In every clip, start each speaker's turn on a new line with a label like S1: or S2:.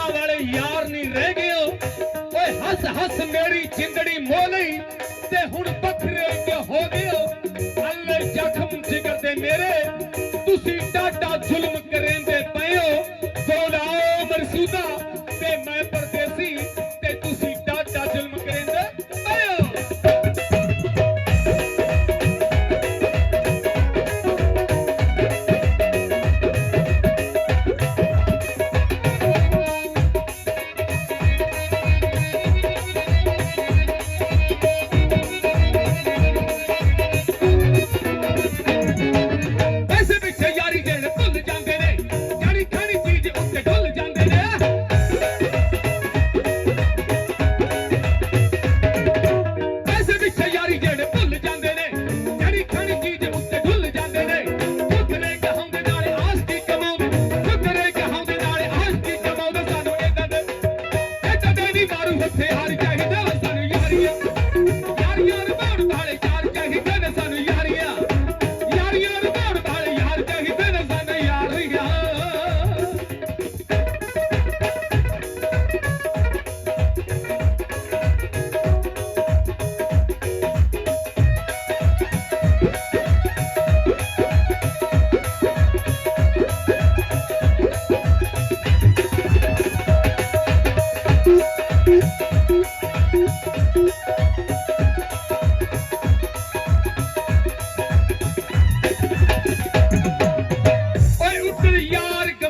S1: ਪਹਿਲਾਂ ਵਾਲੇ ਯਾਰ ਨਹੀਂ ਰਹਿ ਗਏ ਓਏ ਹੱਸ ਹੱਸ ਮੇਰੀ ਜਿੰਦੜੀ ਮੋਲੀ ਤੇ ਹੁਣ ਵੱਖਰੇ ਕੇ ਹੋ ਗਏ ਅੱਲੇ ਜ਼ਖਮ ਜਿਗਰ ਦੇ ਮੇਰੇ, ਤੁਸੀਂ ਟਾਟਾ ਜ਼ੁਲਮ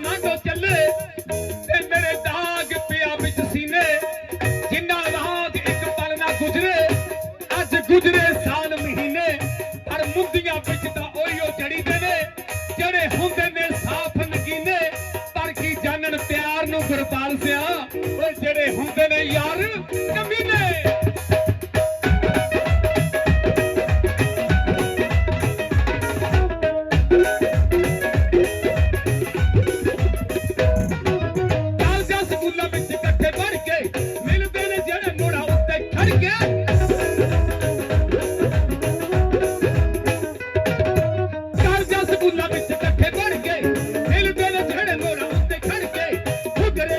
S1: ਮੰਗੋ ਚੱਲੇ। ਮੇਰੇ ਦਾਗ ਪਿਆ ਸੀਨੇ। ਜਿੰਨਾ ਇੱਕ ਪਲ ਨਾ ਗੁਜ਼ਰੇ, ਅੱਜ ਗੁਜ਼ਰੇ ਸਾਲ ਮਹੀਨੇ। ਪਰ ਮੁੰਦੀਆਂ ਵਿੱਚ ਤਾਂ ਉਹੀਓ ਜੜੀਦੇ ਨੇ, ਜਿਹੜੇ ਹੁੰਦੇ ਨੇ ਸਾਫ਼ ਨਗੀਨੇ। ਪਰ ਕੀ ਜਾਣਨ ਪਿਆਰ ਨੂੰ ਗੁਰਪਾਲ ਸਿਆ? ਓਏ ਜਿਹੜੇ ਹੁੰਦੇ ਨੇ ਯਾਰ ਕਮੀਨੇ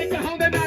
S1: Take it home, baby.